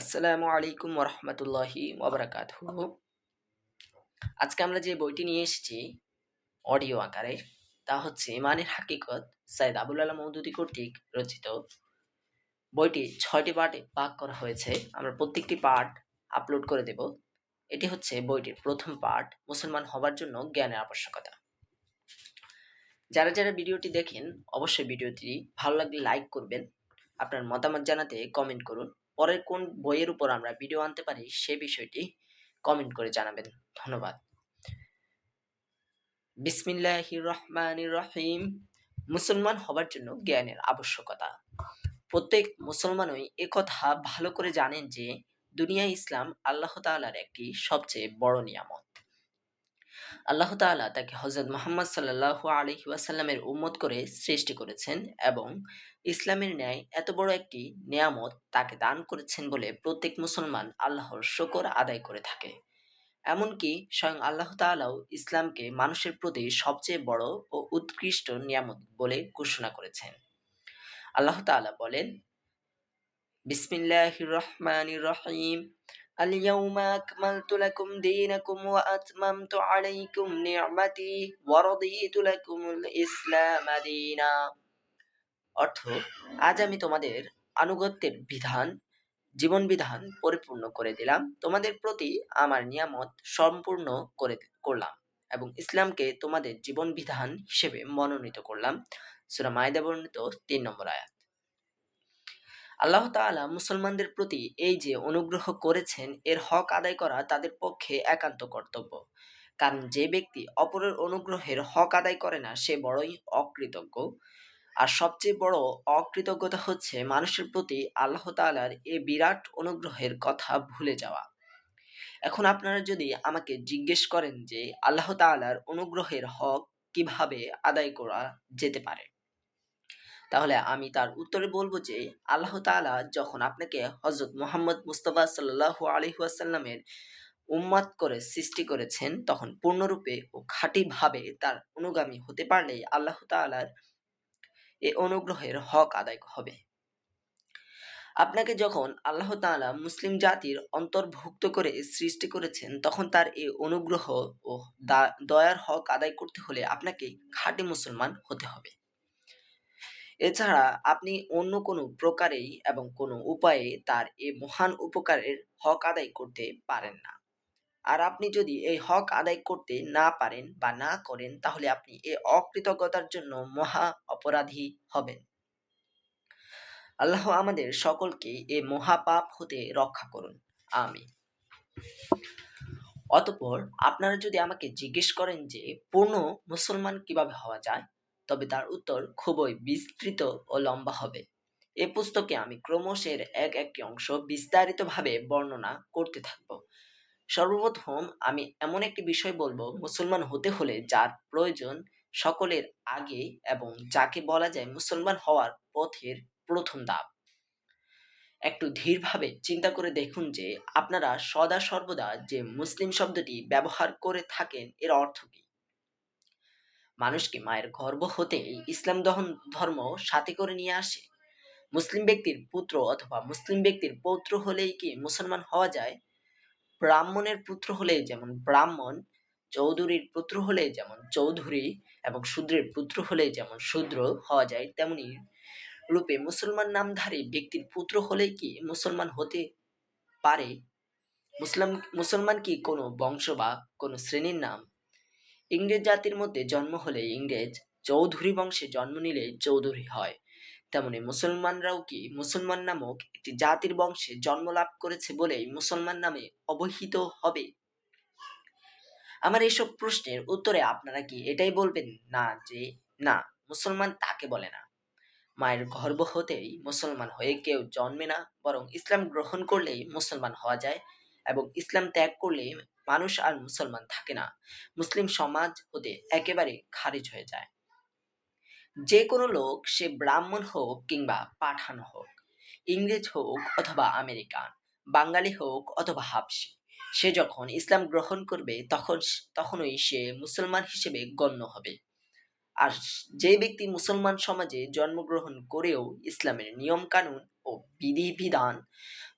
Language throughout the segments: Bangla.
আসসালামু আলাইকুম ওরহমতুল্লাহি ওবরাকাতুহু। আজকে আমরা যে বইটি নিয়ে এসেছি অডিও আকারে, তা হচ্ছে ইমানের হাকিকত সাইদ আবুল আলা মৌদুদি কর্তৃক রচিত। বইটি ছয়টি পার্টে ভাগ করা হয়েছে। আমরা প্রত্যেকটি পার্ট আপলোড করে দেব। এটি হচ্ছে বইটির প্রথম পার্ট, মুসলমান হবার জন্য জ্ঞানের আবশ্যকতা। যারা যারা ভিডিওটি দেখেন, অবশ্যই ভিডিওটি ভালো লাগলে লাইক করবেন। আপনার মতামত জানাতে কমেন্ট করুন। পরের কোন বইয়ের উপর আমরা ভিডিও আনতে পারি সে বিষয়টি কমেন্ট করে জানাবেন। ধন্যবাদ। বিসমিল্লাহির রহমানির রহিম মুসলমান হবার জন্য জ্ঞানের আবশ্যকতা। প্রত্যেক মুসলমানই একথা ভালো করে জানেন যে দুনিয়া ইসলাম আল্লাহ তাআলার একটি সবচেয়ে বড় নিয়ামত। আল্লাহ তাআলা তাকে হজরত মোহাম্মদ সাল্লাহ আলহি ওয়াসাল্লামের উম্মত করে সৃষ্টি করেছেন এবং ইসলামের ন্যায় এত বড় একটি নিয়ামত তাকে দান করেছেন বলে প্রত্যেক মুসলমান আল্লাহর শকর আদায় করে থাকে। এমনকি স্বয়ং আল্লাহ তাআলাও ইসলামকে মানুষের প্রতি সবচেয়ে বড় ও উৎকৃষ্ট নিয়ামত বলে ঘোষণা করেছেন। আল্লাহ তাআলা বলেন, বিসমিল্লাহির রহমানির রহিম। اليوم أكملت لكم دينكم وأتممت عليكم نعمتي ورضيت لكم الإسلام دينا অর্থ আজ আমি তোমাদের আনুগত্যের বিধান জীবন বিধান পরিপূর্ণ করে দিলাম তোমাদের প্রতি আমার নিয়ামত সম্পূর্ণ করে করলাম এবং ইসলামকে তোমাদের জীবন বিধান হিসেবে মনোনীত করলাম সুরা মায়দা বর্ণিত তিন নম্বর আয়াত আল্লাহ তাআলা মুসলমানদের প্রতি এই যে অনুগ্রহ করেছেন, এর হক আদায় করা তাদের পক্ষে একান্ত কর্তব্য। কারণ যে ব্যক্তি অপরের অনুগ্রহের হক আদায় করে না, সে বড়ই অকৃতজ্ঞ। আর সবচেয়ে বড় অকৃতজ্ঞতা হচ্ছে মানুষের প্রতি আল্লাহ তাআলার এ বিরাট অনুগ্রহের কথা ভুলে যাওয়া। এখন আপনারা যদি আমাকে জিজ্ঞেস করেন যে আল্লাহ তাআলার অনুগ্রহের হক কীভাবে আদায় করা যেতে পারে? তাহলে আমি তার উত্তরে বলব যে, আল্লাহ তাআলা যখন আপনাকে হজরত মোহাম্মদ মুস্তফা সাল্লাহ আলহিহাসাল্লামের উম্মাদ করে সৃষ্টি করেছেন, তখন পূর্ণরূপে ও খাঁটিভাবে তার অনুগামী হতে পারলেই আল্লাহ তাআলার এ অনুগ্রহের হক আদায় হবে। আপনাকে যখন আল্লাহ তাআলা মুসলিম জাতির অন্তর্ভুক্ত করে সৃষ্টি করেছেন, তখন তার এই অনুগ্রহ ও দয়ার হক আদায় করতে হলে আপনাকে খাঁটি মুসলমান হতে হবে। এছাড়া আপনি অন্য কোনো প্রকারেই এবং কোনো উপায়ে তার এ মহান উপকারের হক আদায় করতে পারেন না। আর আপনি যদি এই হক আদায় করতে না পারেন বা না করেন, তাহলে আপনি এ অকৃতজ্ঞতার জন্য মহা অপরাধী হবেন। আল্লাহ আমাদের সকলকে এ মহাপাপ হতে রক্ষা করুন। আমি অতপর আপনারা যদি আমাকে জিজ্ঞেস করেন যে, পূর্ণ মুসলমান কীভাবে হওয়া যায়? তবে তার উত্তর খুবই বিস্তৃত ও লম্বা হবে। এ পুস্তকে আমি ক্রমশ এর এক একটি অংশ বিস্তারিতভাবে বর্ণনা করতে থাকব। সর্বপ্রথম আমি এমন একটি বিষয় বলব, মুসলমান হতে হলে যার প্রয়োজন সকলের আগে এবং যাকে বলা যায় মুসলমান হওয়ার পথের প্রথম ধাপ। একটু ধীরভাবে চিন্তা করে দেখুন যে আপনারা সদা সর্বদা যে মুসলিম শব্দটি ব্যবহার করে থাকেন এর অর্থ কি। মানুষকে মায়ের গর্ব হতে ইসলাম দহন ধর্ম সাথে করে নিয়ে আসে। মুসলিম ব্যক্তির পুত্র অথবা মুসলিম ব্যক্তির পৌত্র হলেই কি মুসলমান হওয়া যায়? ব্রাহ্মণের পুত্র হলে যেমন ব্রাহ্মণ, চৌধুরীর পুত্র হলে যেমন চৌধুরী এবং শূদ্রের পুত্র হলে যেমন শূদ্র হওয়া যায়, তেমনি রূপে মুসলমান নামধারী ব্যক্তির পুত্র হলে কি মুসলমান হতে পারে? মুসলাম, মুসলমান কি কোনো বংশ বা কোনো শ্রেণির নাম? ইংরেজ জাতির মধ্যে জন্ম হলে ইংরেজ চৌধুরী বংশে জন্ম নিলে চৌধুরী হয়। তেমনি মুসলমানরাও কি মুসলমান নামক একটি জাতির বংশে জন্ম লাভ করেছে বলেই মুসলমান নামে অবহিত হবে? আমার এসব প্রশ্নের উত্তরে আপনারা কি এটাই বলবেন? না যে, না, মুসলমান তাকে বলে না। মায়ের গর্ভ হতেই মুসলমান হয়ে কেউ জন্মে না, বরং ইসলাম গ্রহণ করলেই মুসলমান হওয়া যায় এবং ইসলাম ত্যাগ করলে মানুষ আর মুসলমান থাকে না। মুসলিম সমাজ হতে একেবারে খারিজ হয়ে যায়। যে কোনো লোক সে ব্রাহ্মণ হোক কিংবা পাঠান হোক, ইংরেজ হোক অথবা আমেরিকান, বাঙালি হোক অথবা হাবসি সে যখন ইসলাম গ্রহণ করবে তখন তখনই সে মুসলমান হিসেবে গণ্য হবে। আর যে ব্যক্তি মুসলমান সমাজে জন্মগ্রহণ করেও ইসলামের নিয়ম কানুন ও বিধিবিধান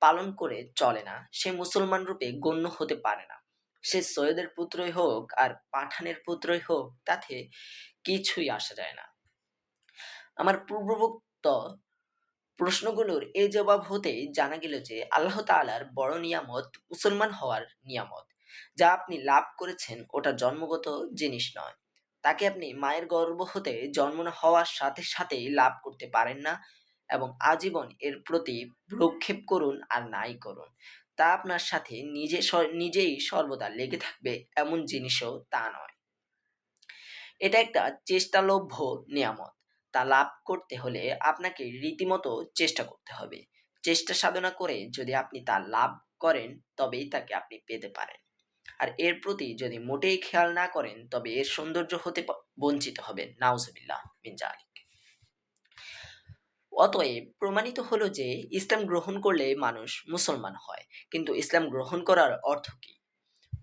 পালন করে চলে না, সে মুসলমান রূপে গণ্য হতে পারে না। সে সৈয়দের পুত্রই হোক আর পাঠানের পুত্রই হোক, তাতে কিছুই আসা যায় না। আমার পূর্বভুক্ত প্রশ্নগুলোর এই জবাব হতেই জানা গেল যে আল্লাহ তাআলার বড় নিয়ামত মুসলমান হওয়ার নিয়ামত। যা আপনি লাভ করেছেন ওটা জন্মগত জিনিস নয়। তাকে আপনি মায়ের গর্ব হতে জন্ম হওয়ার সাথে সাথেই লাভ করতে পারেন না এবং আজীবন এর প্রতি প্রক্ষেপ করুন আর নাই করুন। তা আপনার সাথে নিজে নিজেই সর্বদা লেগে থাকবে, এমন জিনিসও তা নয়। এটা একটা চেষ্টালভ্য নিয়ামত। তা লাভ করতে হলে আপনাকে রীতিমতো চেষ্টা করতে হবে। চেষ্টা সাধনা করে যদি আপনি তা লাভ করেন, তবেই তাকে আপনি পেতে পারেন। আর এর প্রতি যদি মোটেই খেয়াল না করেন, তবে এর সৌন্দর্য হতে বঞ্চিত হবেন। নাউজুবিল্লাহ মিন জালিক অতএব প্রমাণিত হলো যে ইসলাম গ্রহণ করলে মানুষ মুসলমান হয়। কিন্তু ইসলাম গ্রহণ করার অর্থ কি?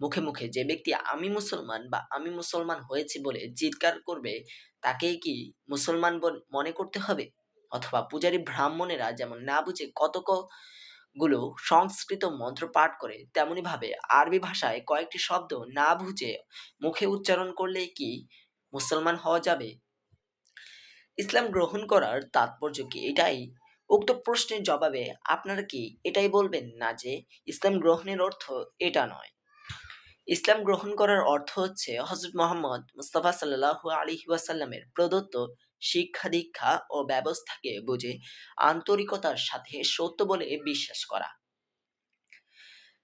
মুখে মুখে যে ব্যক্তি আমি মুসলমান বা আমি মুসলমান হয়েছি বলে চিৎকার করবে, তাকেই কি মুসলমান মনে করতে হবে? অথবা পূজারী ব্রাহ্মণেরা যেমন না বুঝে কতকগুলো সংস্কৃত মন্ত্র পাঠ করে তেমনি ভাবে আরবি ভাষায় কয়েকটি শব্দ না বুঝে মুখে উচ্চারণ করলে কি মুসলমান হওয়া যাবে? ইসলাম গ্রহণ করার তাৎপর্য কি? এটাই উক্ত প্রশ্নের জবাবে আপনারা কি এটাই বলবেন না যে ইসলাম গ্রহণের অর্থ এটা নয়? ইসলাম গ্রহণ করার অর্থ হচ্ছে হজরত মোহাম্মদ মুস্তাফা সাল্লাহ আলী ওয়াসাল্লামের প্রদত্ত শিক্ষা দীক্ষা ও ব্যবস্থাকে বুঝে আন্তরিকতার সাথে সত্য বলে বিশ্বাস করা।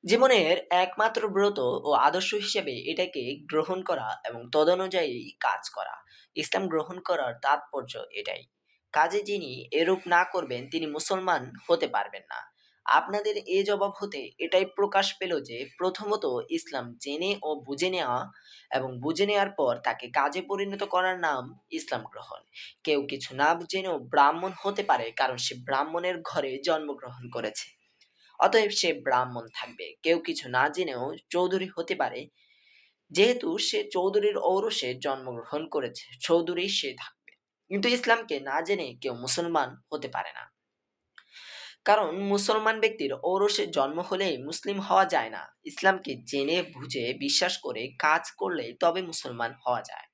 জীবনের একমাত্র ব্রত ও আদর্শ হিসেবে এটাকে গ্রহণ করা এবং তদনুযায়ী কাজ করা। ইসলাম গ্রহণ করার তাৎপর্য এটাই। কাজে যিনি এরূপ না করবেন, তিনি মুসলমান হতে পারবেন না। আপনাদের এ জবাব হতে এটাই প্রকাশ পেল যে, প্রথমত ইসলাম জেনে ও বুঝে নেওয়া এবং বুঝে নেওয়ার পর তাকে কাজে পরিণত করার নাম ইসলাম গ্রহণ। কেউ কিছু না জেনেও ব্রাহ্মণ হতে পারে, কারণ সে ব্রাহ্মণের ঘরে জন্মগ্রহণ করেছে। অতএব সে ব্রাহ্মণ থাকবে। কেউ কিছু না জেনেও চৌধুরী হতে পারে। যেহেতু সে চৌধুরীর ঔরসে জন্মগ্রহণ করেছে, চৌধুরী সে থাকবে। কিন্তু ইসলামকে না জেনে কেউ মুসলমান হতে পারে না। কারণ মুসলমান ব্যক্তির ঔরসে জন্ম হলেই মুসলিম হওয়া যায় না। ইসলামকে জেনে বুঝে বিশ্বাস করে কাজ করলেই তবে মুসলমান হওয়া যায়।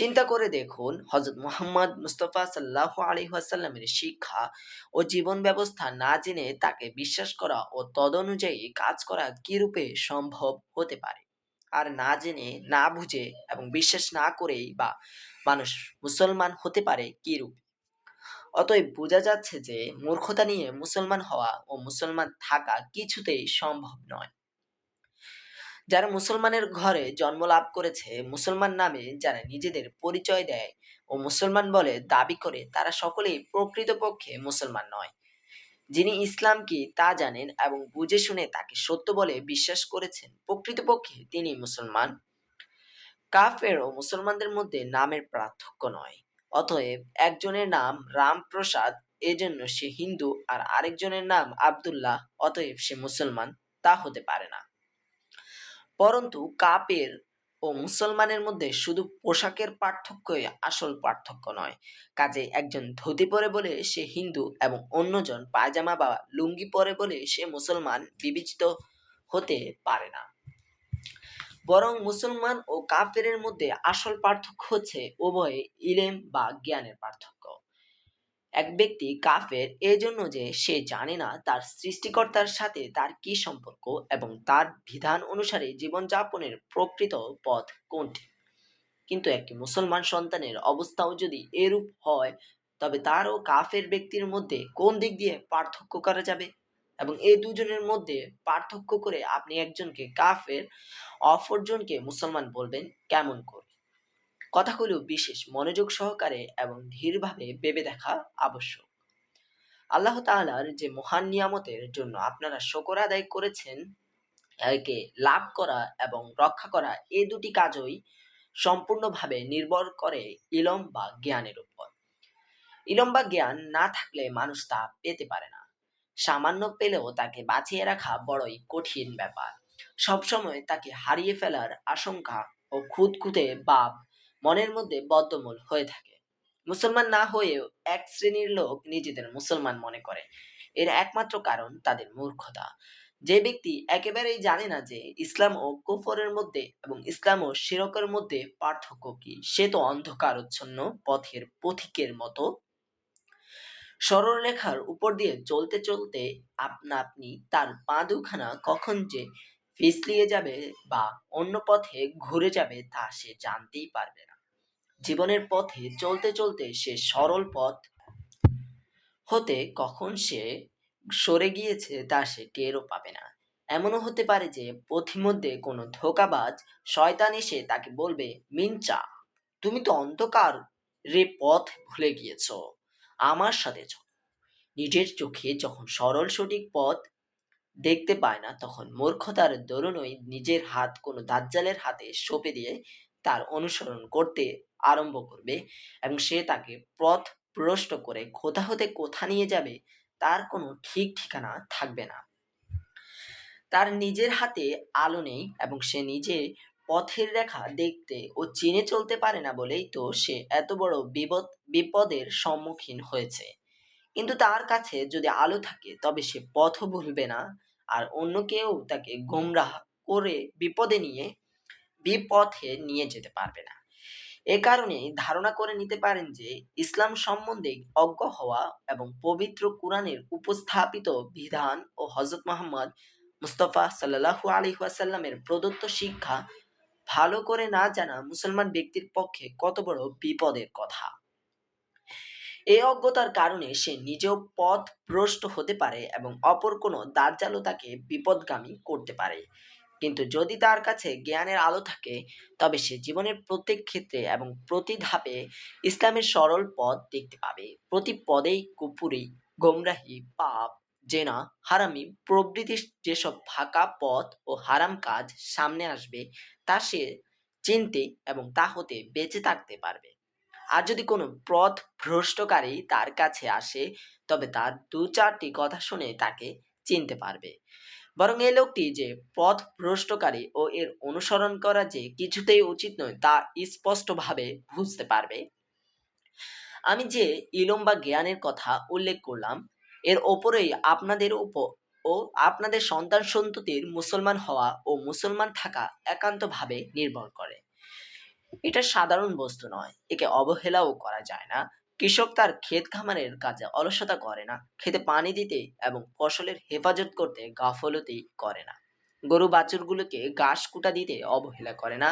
চিন্তা করে দেখুন হজরত মোহাম্মদ মুস্তফা সাল্লাহ আলী ওয়াসাল্লামের শিক্ষা ও জীবন ব্যবস্থা না জেনে তাকে বিশ্বাস করা ও তদনুযায়ী কাজ করা কি রূপে সম্ভব হতে পারে? আর না জেনে, না বুঝে এবং বিশ্বাস না করেই বা মানুষ মুসলমান হতে পারে কি রূপে অতএব বোঝা যাচ্ছে যে মূর্খতা নিয়ে মুসলমান হওয়া ও মুসলমান থাকা কিছুতেই সম্ভব নয়। যারা মুসলমানের ঘরে জন্ম লাভ করেছে, মুসলমান নামে যারা নিজেদের পরিচয় দেয় ও মুসলমান বলে দাবি করে, তারা সকলেই প্রকৃতপক্ষে মুসলমান নয়। যিনি ইসলাম কি তা জানেন এবং বুঝে শুনে তাকে সত্য বলে বিশ্বাস করেছেন, প্রকৃতপক্ষে তিনি মুসলমান। কাফের ও মুসলমানদের মধ্যে নামের পার্থক্য নয়। অতএব একজনের নাম রামপ্রসাদ, এজন্য সে হিন্দু, আর আরেকজনের নাম আব্দুল্লাহ, অতএব সে মুসলমান। তা হতে পারে না। পরন্তু কাপের ও মুসলমানের মধ্যে শুধু পোশাকের পার্থক্যই আসল পার্থক্য নয়। কাজে একজন ধুতি পরে বলে সে হিন্দু এবং অন্যজন পায়জামা বা লুঙ্গি পরে বলে সে মুসলমান বিবেচিত হতে পারে না। বরং মুসলমান ও কাফেরের মধ্যে আসল পার্থক্য হচ্ছে উভয়ে ইলেম বা জ্ঞানের পার্থক্য। এক ব্যক্তি কাফের এজন্য যে সে জানে না তার সৃষ্টিকর্তার সাথে তার কি সম্পর্ক এবং তার বিধান অনুসারে জীবনযাপনের প্রকৃত পথ কোনটি? কিন্তু একটি মুসলমান সন্তানের অবস্থাও যদি এরূপ হয়, তবে তার ও কাফের ব্যক্তির মধ্যে কোন দিক দিয়ে পার্থক্য করা যাবে? এবং এই দুজনের মধ্যে পার্থক্য করে আপনি একজনকে কাফের অপরজনকে মুসলমান বলবেন কেমন করে? কথাগুলো বিশেষ মনোযোগ সহকারে এবং ধীরভাবে ভেবে দেখা আবশ্যক। আল্লাহ তাআলার যে মহান নিয়ামতের জন্য আপনারা শকর আদায় করেছেন, একে লাভ করা এবং রক্ষা করা এ দুটি কাজই সম্পূর্ণভাবে নির্ভর করে ইলম বা জ্ঞানের উপর। ইলম বা জ্ঞান না থাকলে মানুষ তা পেতে পারে না। সামান্য পেলেও তাকে বাঁচিয়ে রাখা বড়ই কঠিন ব্যাপার। সবসময় তাকে হারিয়ে ফেলার আশঙ্কা ও খুঁতখুঁতে ভাব মনের মধ্যে বদ্ধমূল হয়ে থাকে। মুসলমান না হয়েও এক শ্রেণির লোক নিজেদের মুসলমান মনে করে। এর একমাত্র কারণ তাদের মূর্খতা। যে ব্যক্তি একেবারেই জানে না যে ইসলাম ও কুফরের মধ্যে এবং ইসলাম ও শিরকের মধ্যে পার্থক্য কি, সে তো অন্ধকারচ্ছন্ন পথের পথিকের মতো। সরলরেখার উপর দিয়ে চলতে চলতে আপনা আপনি তার পা দুখানা কখন যে পিছলিয়ে যাবে বা অন্য পথে ঘুরে যাবে তা সে জানতেই পারবে না। জীবনের পথে চলতে চলতে সে সরল পথ হতে কখন সে সরে গিয়েছে তা সে টেরও পাবে না। এমনও হতে পারে যে পথিমধ্যে কোনো ধোকাবাজ শয়তান এসে তাকে বলবে, মিনচা, তুমি তো অন্ধকার রে পথ ভুলে গিয়েছ। আমার সাথে চল। নিজের চোখে যখন সরল সঠিক পথ দেখতে পায় না, তখন মূর্খতার দরুনই নিজের হাত কোনো দাজ্জালের হাতে সঁপে দিয়ে তার অনুসরণ করতে আরম্ভ করবে এবং সে তাকে পথ প্রষ্ট করে কোথা হতে কোথা নিয়ে যাবে তার কোনো ঠিক ঠিকানা থাকবে না। তার নিজের হাতে আলো নেই এবং সে নিজে পথের রেখা দেখতে ও চিনে চলতে পারে না বলেই তো সে এত বড় বিপদ, বিপদের সম্মুখীন হয়েছে। কিন্তু তার কাছে যদি আলো থাকে তবে সে পথও ভুলবে না আর অন্য কেউ তাকে গোমরাহ করে বিপদে নিয়ে, বিপথে নিয়ে যেতে পারবে না। এ কারণে ধারণা করে নিতে পারেন যে, ইসলাম সম্বন্ধে অজ্ঞ হওয়া এবং পবিত্র কোরআনের উপস্থাপিত বিধান ও হজরত মোহাম্মদ মুস্তফা সাল্লাহু আলী ওয়াসাল্লামের প্রদত্ত শিক্ষা ভালো করে না জানা মুসলমান ব্যক্তির পক্ষে কত বড় বিপদের কথা। এই অজ্ঞতার কারণে সে নিজেও পথ ভ্রষ্ট হতে পারে এবং অপর কোনো দার্জালও তাকে বিপদগামী করতে পারে। কিন্তু যদি তার কাছে জ্ঞানের আলো থাকে, তবে সে জীবনের প্রত্যেক ক্ষেত্রে এবং প্রতি ধাপে ইসলামের সরল পথ দেখতে পাবে। প্রতি পদেই কুপুরি গোমরাহি, পাপ, জেনা, হারামি, প্রভৃতি যেসব ফাঁকা পথ ও হারাম কাজ সামনে আসবে, তা সে চিনতে এবং তা হতে বেঁচে থাকতে পারবে। আর যদি কোনো পথ ভ্রষ্টকারী তার কাছে আসে, তবে তার দু চারটি কথা শুনে তাকে চিনতে পারবে। বরং এই লোকটি যে পথ ভ্রষ্টকারী ও এর অনুসরণ করা যে কিছুতেই উচিত নয়, তা স্পষ্টভাবে বুঝতে পারবে। আমি যে ইলম বা জ্ঞানের কথা উল্লেখ করলাম, এর ওপরেই আপনাদের উপর ও আপনাদের সন্তান সন্ততির মুসলমান হওয়া ও মুসলমান থাকা একান্তভাবে নির্ভর করে। এটা সাধারণ বস্তু নয়, একে অবহেলাও করা যায় না। কৃষক তার ক্ষেত খামারের কাজে অলসতা করে না। খেতে পানি দিতে এবং ফসলের হেফাজত করতে গাফলতি করে না। গরু বাছুরগুলোকে ঘাস কুটা দিতে অবহেলা করে না।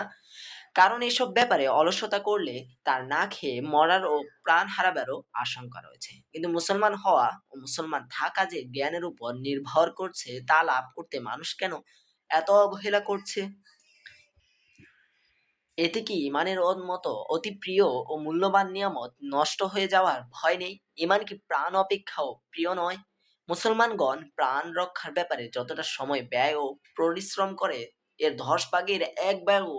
কারণ এসব ব্যাপারে অলসতা করলে তার না খেয়ে মরার ও প্রাণ হারাবারও আশঙ্কা রয়েছে। কিন্তু মুসলমান হওয়া ও মুসলমান থাকা যে জ্ঞানের উপর নির্ভর করছে তা লাভ করতে মানুষ কেন এত অবহেলা করছে? এতে কি ইমানের মতো অতি প্রিয় ও মূল্যবান নিয়ামত নষ্ট হয়ে যাওয়ার ভয় নেই? ইমান কি প্রাণ অপেক্ষাও প্রিয় নয়? মুসলমানগণ প্রাণ রক্ষার ব্যাপারে যতটা সময় ব্যয় ও পরিশ্রম করে, এর ধস ভাগের এক ব্যয়ও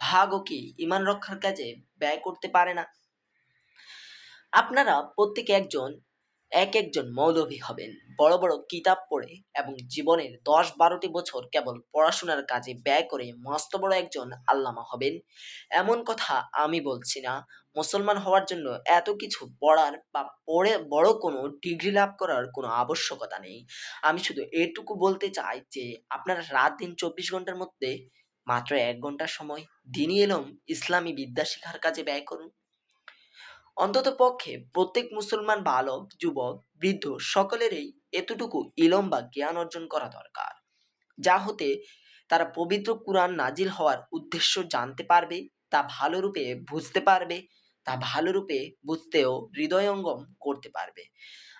ভাগও কি ইমান রক্ষার কাজে ব্যয় করতে পারে না? আপনারা প্রত্যেকে একজন এক একজন মৌলভী হবেন। বড় বড় কিতাব পড়ে এবং জীবনের দশ বারোটি বছর কেবল পড়াশোনার কাজে ব্যয় করে মস্ত বড় একজন আল্লামা হবেন। এমন কথা আমি বলছি না। মুসলমান হওয়ার জন্য এত কিছু পড়ার বা পড়ে বড় কোনো ডিগ্রি লাভ করার কোনো আবশ্যকতা নেই। আমি শুধু এটুকু বলতে চাই যে, আপনারা রাত দিন চব্বিশ ঘণ্টার মধ্যে মাত্র এক ঘণ্টা সময় দিনই এলম ইসলামী বিদ্যা শেখার কাজে ব্যয় করুন। অন্তত পক্ষে প্রত্যেক মুসলমান বালক যুবক, বৃদ্ধ সকলেরই এতটুকু ইলম বা জ্ঞান অর্জন করা দরকার। যা হতে তারা পবিত্র কুরআন নাজিল হওয়ার উদ্দেশ্য জানতে পারবে, তা ভালোরূপে বুঝতে পারবে, তা ভালোরূপে বুঝতেও হৃদয়ঙ্গম করতে পারবে।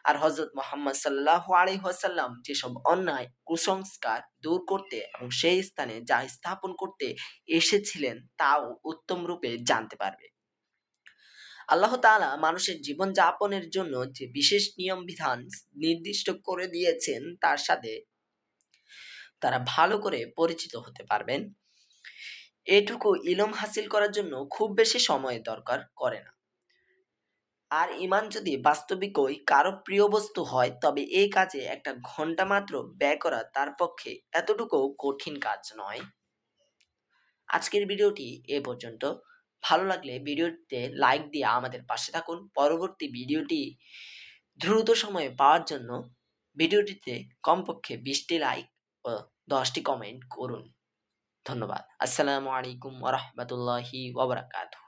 আর হজরত মোহাম্মদ সাল্লাহ আলহাসাল্লাম যেসব অন্যায়, কুসংস্কার দূর করতে এবং সেই স্থানে যা স্থাপন করতে এসেছিলেন, তাও উত্তম রূপে জানতে পারবে। আল্লাহ তাআলা মানুষের জীবন যাপনের জন্য যে বিশেষ নিয়ম বিধান নির্দিষ্ট করে দিয়েছেন, তার সাথে তারা ভালো করে পরিচিত হতে পারবেন। এটুকু ইলম হাসিল করার জন্য খুব বেশি সময় দরকার করে না। আর ইমান যদি বাস্তবিকই কারও প্রিয় বস্তু হয়, তবে এই কাজে একটা ঘণ্টা মাত্র ব্যয় করা তার পক্ষে এতটুকু কঠিন কাজ নয়। আজকের ভিডিওটি এ পর্যন্ত। ভালো লাগলে ভিডিওটিতে লাইক দিয়ে আমাদের পাশে থাকুন। পরবর্তী ভিডিওটি দ্রুত সময়ে পাওয়ার জন্য ভিডিওটিতে কমপক্ষে বিশটি লাইক ও দশটি কমেন্ট করুন। ধন্যবাদ। আসসালামু আলাইকুম ওরহমতুল্লাহি ওবরাকাতু